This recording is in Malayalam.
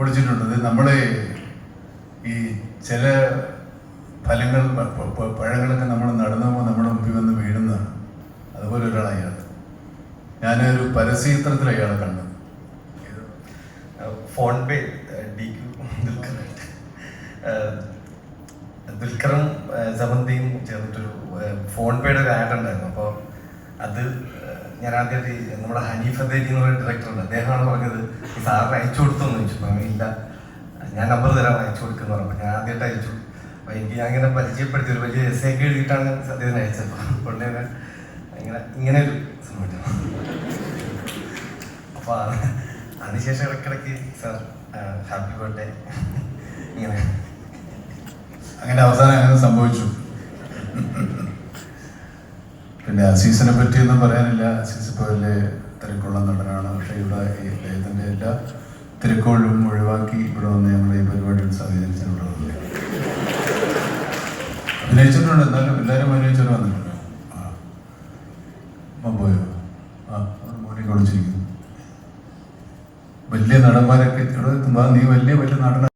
പൊടിച്ചിട്ടുണ്ട് നമ്മൾ ഈ ചില ഫലങ്ങൾ പഴങ്ങളൊക്കെ നമ്മൾ നടന്നുമ്പോൾ നമ്മുടെ മുമ്പിൽ വന്ന് വീഴുന്നതാണ് അതുപോലെ ഒരാളാണ് അയാൾ ഞാനൊരു പരസ്യചിത്രത്തിൽ അയാളെ കണ്ടത് ഫോൺ പേ ഡി ദുൽഖറും ഏഹ്, സമന്തിയും ചേർന്നിട്ടൊരു ഫോൺ പേയുടെ ഒരു ആഡ് ഉണ്ടായിരുന്നു അപ്പോൾ അത് ഞാൻ ആദ്യമായിട്ട് നമ്മുടെ ഹനീഫ് അദ്ദേഹം എന്ന് പറയുന്ന ഡയറക്ടർ ഉണ്ട്. അദ്ദേഹമാണ് പറഞ്ഞത് സാറിന് അയച്ചു കൊടുത്തു എന്ന് ചോദിച്ചു. അപ്പോൾ ഇല്ല. ഞാൻ നമ്പർ തരാം അയച്ചു കൊടുക്കുന്നു പറഞ്ഞു. ഞാൻ ആദ്യമായിട്ട് അയച്ചു. അപ്പോൾ എനിക്ക് ഞാൻ ഇങ്ങനെ പരിചയപ്പെടുത്തി ഒരു വലിയ എസ് ഒക്കെ എഴുതിയിട്ടാണ് അദ്ദേഹത്തിന് അയച്ചത്. അപ്പോൾ ഇങ്ങനെ ഇങ്ങനെ ഒരു സംഭവം അപ്പോൾ അതിനുശേഷം ഇടയ്ക്കിടയ്ക്ക് സാർ ഹാപ്പി ബർത്ത്ഡേ. ഇങ്ങനെ. അങ്ങനെ അവസാനം അങ്ങനെ സംഭവിച്ചു. പിന്നെ അസീസിനെ പറ്റിയൊന്നും പറയാനില്ല. അസീസ് ഇപ്പോൾ വലിയ തിരക്കുള്ള നടനാണ്. പക്ഷേ ഇവിടെ ഈ അദ്ദേഹത്തിന്റെ എല്ലാ തിരക്കുകളും ഒഴിവാക്കി ഇവിടെ വന്ന് ഞങ്ങൾ ഈ പരിപാടിയിൽ സഹകരിച്ചിട്ടുള്ളത് അഭിനയിച്ചിട്ടുണ്ട്. എന്നാലും എല്ലാവരും അഭിനയിച്ചിട്ട് വന്നിട്ടുണ്ട്. ആ. പോയോ? ആ മോനെ കൊളിച്ചിരിക്കുന്നു വലിയ നടന്മാരൊക്കെ ഇവിടെ നീ വലിയ വലിയ നടന